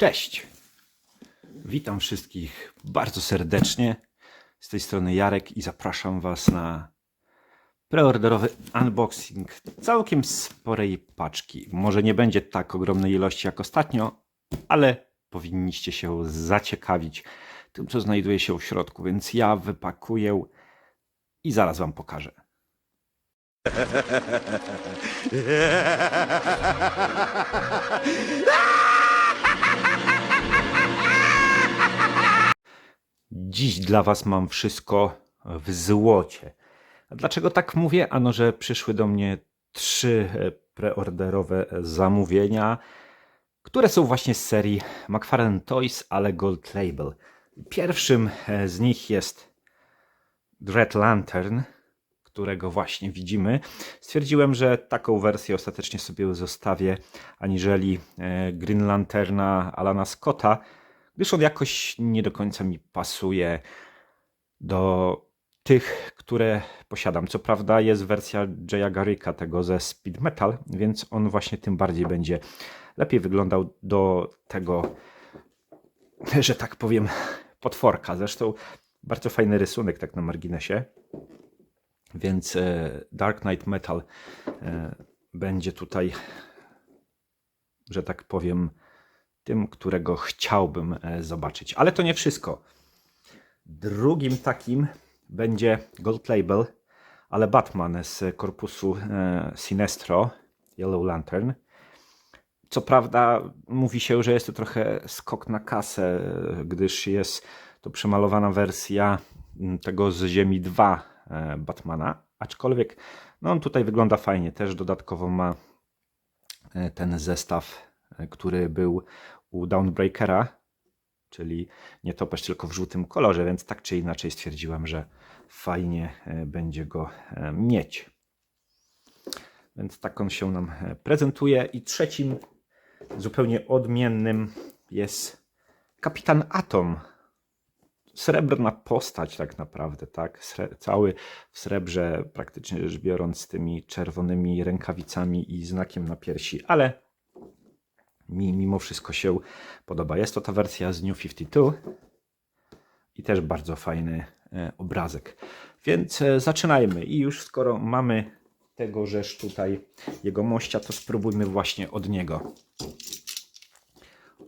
Cześć! Witam wszystkich bardzo serdecznie. Z tej strony Jarek i zapraszam Was na preorderowy unboxing całkiem sporej paczki. Może nie będzie tak ogromnej ilości jak ostatnio, ale powinniście się zaciekawić tym, co znajduje się w środku, więc ja wypakuję i zaraz Wam pokażę. Dziś dla Was mam wszystko w złocie. Dlaczego tak mówię? Ano, że przyszły do mnie trzy e, preorderowe zamówienia, które są właśnie z serii McFarlane Toys, ale Gold Label. Pierwszym e, z nich jest Dread Lantern, którego właśnie widzimy. Stwierdziłem, że taką wersję ostatecznie sobie zostawię, aniżeli e, Green Lanterna Alana Scotta, gdyż on jakoś nie do końca mi pasuje do tych, które posiadam. Co prawda jest wersja Jaya Garricka tego ze Speed Metal, więc on właśnie tym bardziej będzie lepiej wyglądał do tego, że tak powiem, potworka. Zresztą bardzo fajny rysunek tak na marginesie. Więc e, Dark Knight Metal e, będzie tutaj, że tak powiem, tym, którego chciałbym e, zobaczyć. Ale to nie wszystko. Drugim takim będzie Gold Label, ale Batman z korpusu Sinestro, Yellow Lantern. Co prawda mówi się, że jest to trochę skok na kasę, gdyż jest to przemalowana wersja tego z Ziemi 2 Batmana, aczkolwiek no on tutaj wygląda fajnie. Też dodatkowo ma ten zestaw, który był u Downbreakera, czyli nie topesz tylko w żółtym kolorze, więc tak czy inaczej stwierdziłem, że fajnie będzie go mieć. Więc tak on się nam prezentuje. I trzecim, zupełnie odmiennym jest Kapitan Atom. Srebrna postać tak naprawdę, tak? Sre cały w srebrze, praktycznie rzecz biorąc, z tymi czerwonymi rękawicami i znakiem na piersi, ale mi mimo wszystko się podoba. Jest to ta wersja z New 52 i też bardzo fajny e, obrazek. Więc e, zaczynajmy i już skoro mamy tego rzecz tutaj, jego mościa, to spróbujmy właśnie od niego.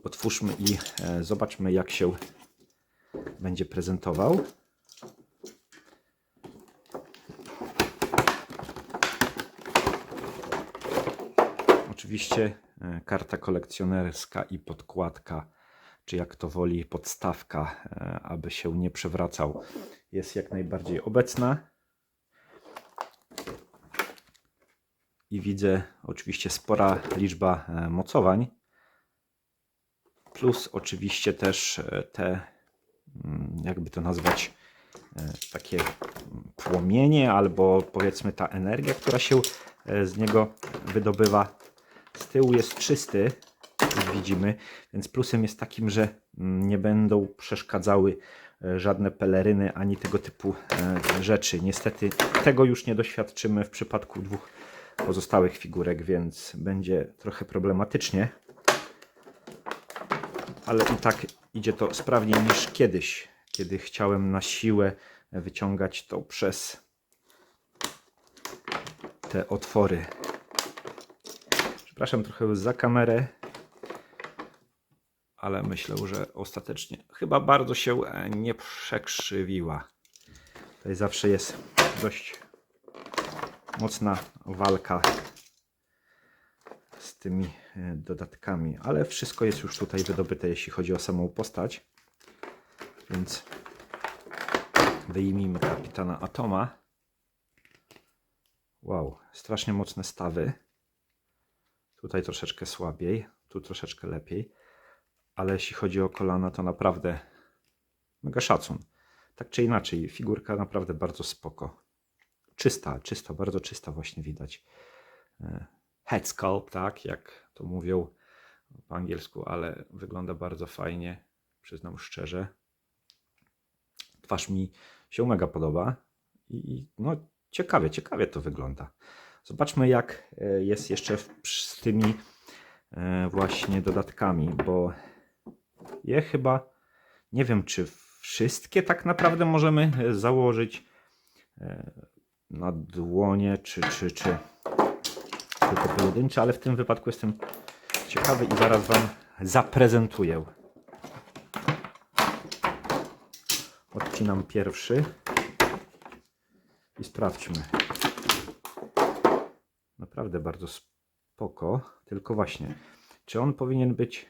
Otwórzmy i e, zobaczmy jak się będzie prezentował. Oczywiście karta kolekcjonerska i podkładka, czy jak to woli, podstawka, e, aby się nie przewracał, jest jak najbardziej obecna. I widzę oczywiście spora liczba e, mocowań, plus oczywiście też te, mm, jakby to nazwać, takie płomienie, albo powiedzmy ta energia, która się z niego wydobywa. Tyłu jest czysty, jak widzimy, więc plusem jest takim, że nie będą przeszkadzały żadne peleryny ani tego typu rzeczy. Niestety tego już nie doświadczymy w przypadku dwóch pozostałych figurek, więc będzie trochę problematycznie. Ale i tak idzie to sprawniej niż kiedyś, kiedy chciałem na siłę wyciągać to przez te otwory. Przepraszam trochę za kamerę, ale myślę, że ostatecznie chyba bardzo się nie przekrzywiła. Tutaj zawsze jest dość mocna walka z tymi dodatkami, ale wszystko jest już tutaj wydobyte, jeśli chodzi o samą postać. Więc wyjmijmy kapitana Atoma. Wow, strasznie mocne stawy. Tutaj troszeczkę słabiej, tu troszeczkę lepiej. Ale jeśli chodzi o kolana, to naprawdę mega szacun. Tak czy inaczej, figurka naprawdę bardzo spoko. Czysta, czysta, bardzo czysta właśnie widać. Head sculpt, tak, jak to mówią po angielsku, ale wygląda bardzo fajnie, przyznam szczerze. Twarz mi się mega podoba i no ciekawie, ciekawie to wygląda. Zobaczmy, jak jest jeszcze z tymi właśnie dodatkami, bo je chyba, nie wiem czy wszystkie tak naprawdę możemy e, założyć e, na dłonie, czy, czy, czy tylko pojedyncze, ale w tym wypadku jestem ciekawy i zaraz Wam zaprezentuję. Odcinam pierwszy i sprawdźmy. Naprawdę bardzo spoko, tylko właśnie, czy on powinien być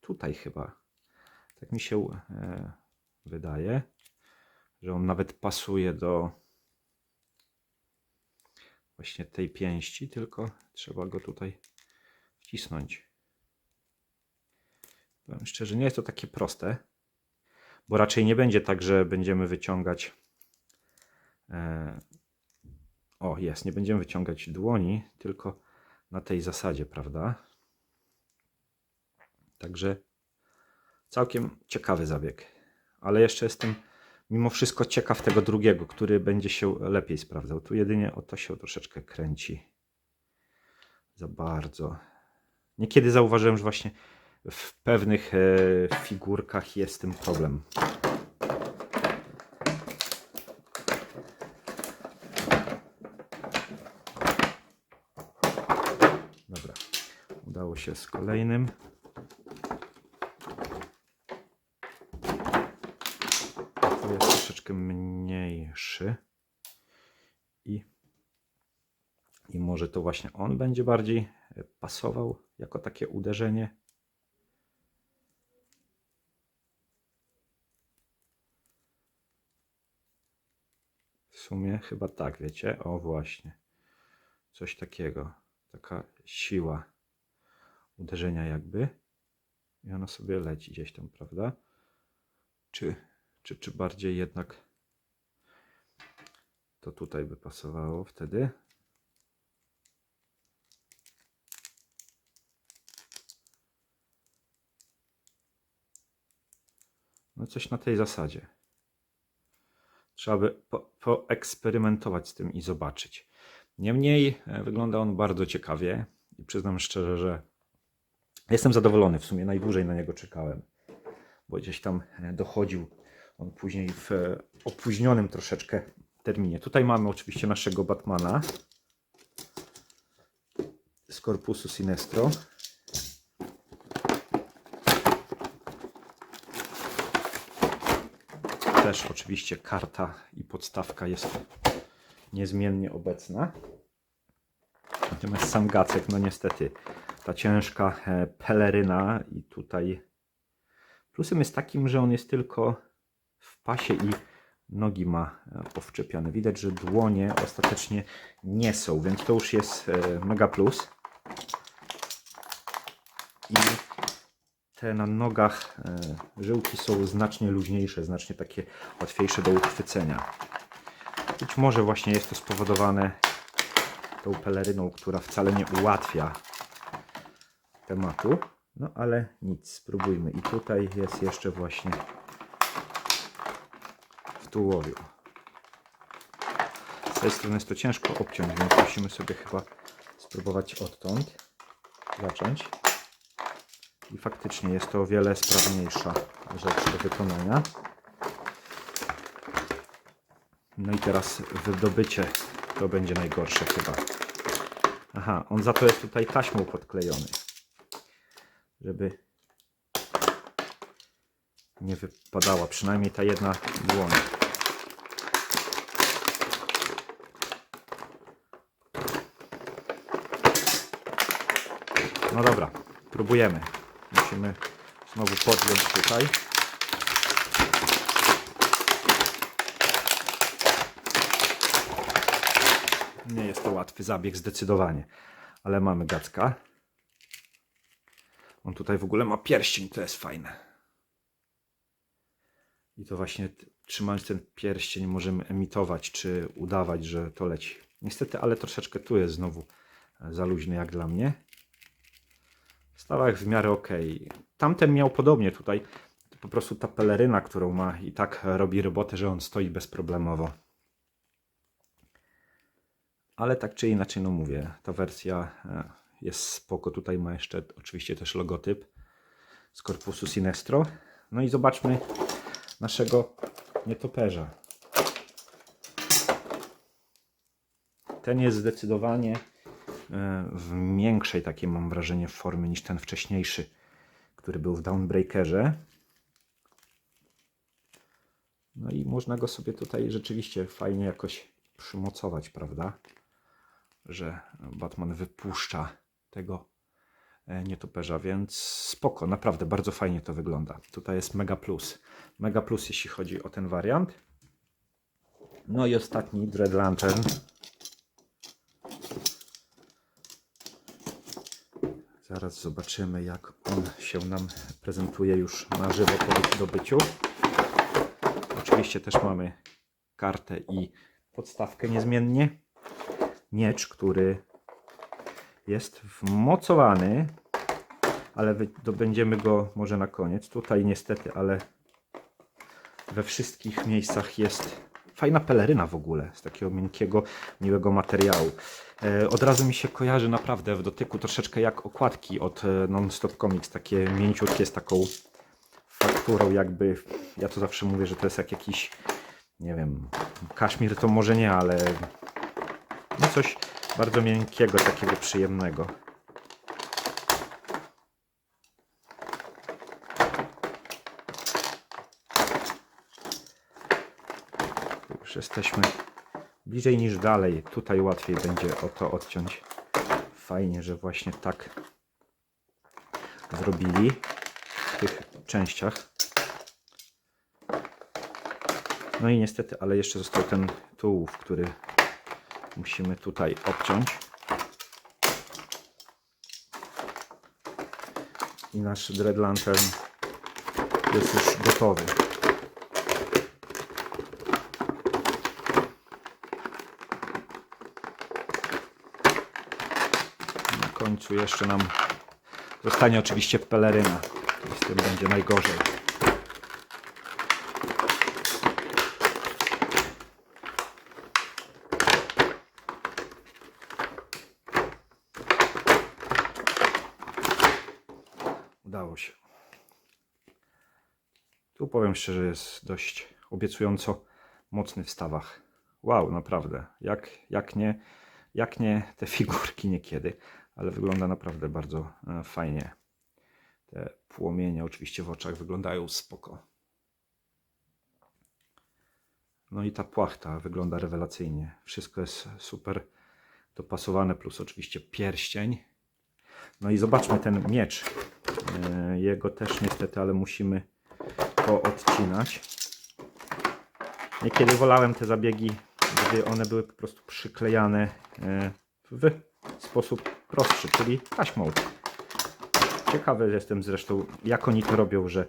tutaj chyba? Tak mi się e, wydaje, że on nawet pasuje do właśnie tej pięści, tylko trzeba go tutaj wcisnąć. Powiem szczerze, nie jest to takie proste, bo raczej nie będzie tak, że będziemy wyciągać. E, o, jest, nie będziemy wyciągać dłoni, tylko na tej zasadzie, prawda? Także całkiem ciekawy zabieg, ale jeszcze jestem mimo wszystko ciekaw tego drugiego, który będzie się lepiej sprawdzał. Tu jedynie o to się troszeczkę kręci. Za bardzo. Niekiedy zauważyłem, że właśnie w pewnych e, figurkach jest tym problem. Dobra, udało się z kolejnym. To jest troszeczkę mniejszy. I, I może to właśnie on będzie bardziej e, pasował jako takie uderzenie. W sumie chyba tak, wiecie? O właśnie. Coś takiego. Taka siła uderzenia jakby. I ono sobie leci gdzieś tam, prawda? Czy, czy, czy bardziej jednak to tutaj by pasowało wtedy? No coś na tej zasadzie. Trzeba by po, poeksperymentować z tym i zobaczyć. Niemniej e, wygląda on bardzo ciekawie i przyznam szczerze, że jestem zadowolony. W sumie najdłużej na niego czekałem, bo gdzieś tam e, dochodził on później w e, opóźnionym troszeczkę terminie. Tutaj mamy oczywiście naszego Batmana z korpusu Sinestro. Też oczywiście karta i podstawka jest niezmiennie obecna. Natomiast sam Gacek, no niestety, ta ciężka e, peleryna i tutaj plusem jest takim, że on jest tylko w pasie i nogi ma e, powczepiane. Widać, że dłonie ostatecznie nie są, więc to już jest e, mega plus. I te na nogach żyłki są znacznie luźniejsze, znacznie takie łatwiejsze do uchwycenia. Być może właśnie jest to spowodowane tą peleryną, która wcale nie ułatwia tematu. No ale nic, spróbujmy. I tutaj jest jeszcze właśnie w tułowiu. Z tej strony jest to ciężko obciąć, więc musimy sobie chyba spróbować odtąd zacząć. I faktycznie jest to o wiele sprawniejsza rzecz do wykonania. No i teraz wydobycie to będzie najgorsze chyba. Aha, on za to jest tutaj taśmą podklejony. Żeby nie wypadała, przynajmniej ta jedna dłoń. No dobra, próbujemy. Musimy znowu podjąć tutaj. Nie jest to łatwy zabieg zdecydowanie, ale mamy gacka. On tutaj w ogóle ma pierścień, to jest fajne. I to właśnie trzymając ten pierścień możemy emitować czy udawać, że to leci. Niestety, ale troszeczkę tu jest znowu e, za luźny jak dla mnie. W stawach w miarę ok. Tamten miał podobnie tutaj. Po prostu ta peleryna, którą ma i tak robi robotę, że on stoi bezproblemowo. Ale tak czy inaczej, no mówię, ta wersja e, jest spoko. Tutaj ma jeszcze oczywiście też logotyp. z korpusu Sinestro. No i zobaczmy naszego nietoperza. Ten jest zdecydowanie e, w większej takiej mam wrażenie formy niż ten wcześniejszy, który był w Downbreakerze. No i można go sobie tutaj rzeczywiście fajnie jakoś przymocować, prawda? Że Batman wypuszcza tego e, nietoperza, więc spoko, naprawdę bardzo fajnie to wygląda. Tutaj jest mega plus. Mega plus jeśli chodzi o ten wariant. No i ostatni Dread Lantern. Zaraz zobaczymy jak on się nam prezentuje już na żywo po dobyciu. Oczywiście też mamy kartę i podstawkę niezmiennie. Miecz, który jest wmocowany, ale dobędziemy go może na koniec. Tutaj niestety, ale we wszystkich miejscach jest fajna peleryna w ogóle, z takiego miękkiego, miłego materiału. E, od razu mi się kojarzy naprawdę w dotyku troszeczkę jak okładki od e, Non-Stop Comics, takie mięciutkie z taką fakturą jakby, ja to zawsze mówię, że to jest jak jakiś, nie wiem, kaszmir to może nie, ale no coś bardzo miękkiego, takiego przyjemnego. Już jesteśmy bliżej niż dalej. Tutaj łatwiej będzie o to odciąć. Fajnie, że właśnie tak zrobili w tych częściach. No i niestety, ale jeszcze został ten tułów, który musimy tutaj obciąć. I nasz Dread Lantern jest już gotowy. Na końcu jeszcze nam zostanie oczywiście peleryna. I z tym będzie najgorzej. Udało się. Tu powiem szczerze, jest dość obiecująco mocny w stawach. Wow, naprawdę. Jak, jak, nie, jak nie te figurki niekiedy, ale wygląda naprawdę bardzo e, fajnie. Te płomienie oczywiście w oczach wyglądają spoko. No i ta płachta wygląda rewelacyjnie. Wszystko jest super dopasowane, plus oczywiście pierścień. No i zobaczmy ten miecz. E, Jego też niestety, ale musimy to odcinać. Niekiedy wolałem te zabiegi, gdy one były po prostu przyklejane e, w sposób prostszy, czyli taśmą. Ciekawy jestem zresztą, jak oni to robią, że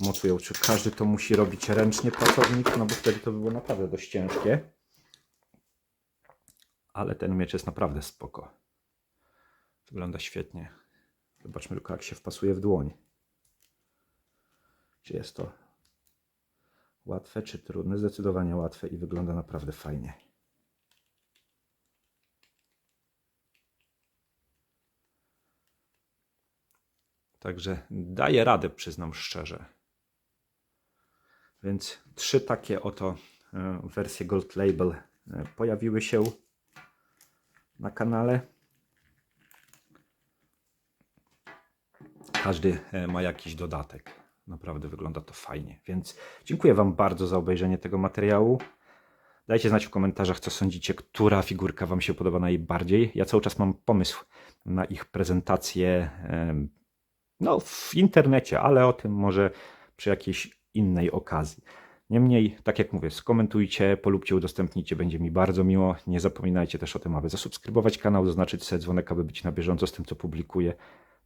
mocują. Czy każdy to musi robić ręcznie pracownik, no bo wtedy to by było naprawdę dość ciężkie. Ale ten miecz jest naprawdę spoko. Wygląda świetnie. Zobaczmy tylko, jak się wpasuje w dłoń. Czy jest to łatwe, czy trudne? Zdecydowanie łatwe i wygląda naprawdę fajnie. Także daje radę, przyznam szczerze. Więc trzy takie oto e, wersje Gold Label e, pojawiły się na kanale. Każdy e, ma jakiś dodatek. Naprawdę wygląda to fajnie. Więc dziękuję Wam bardzo za obejrzenie tego materiału. Dajcie znać w komentarzach, co sądzicie, która figurka Wam się podoba najbardziej. Ja cały czas mam pomysł na ich prezentację no, w internecie, ale o tym może przy jakiejś innej okazji. Niemniej, tak jak mówię, skomentujcie, polubcie, udostępnijcie, będzie mi bardzo miło. Nie zapominajcie też o tym, aby zasubskrybować kanał, zaznaczyć sobie dzwonek, aby być na bieżąco z tym, co publikuję.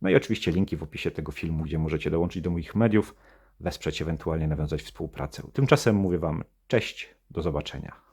No i oczywiście linki w opisie tego filmu, gdzie możecie dołączyć do moich mediów, wesprzeć, ewentualnie nawiązać współpracę. Tymczasem mówię Wam cześć, do zobaczenia.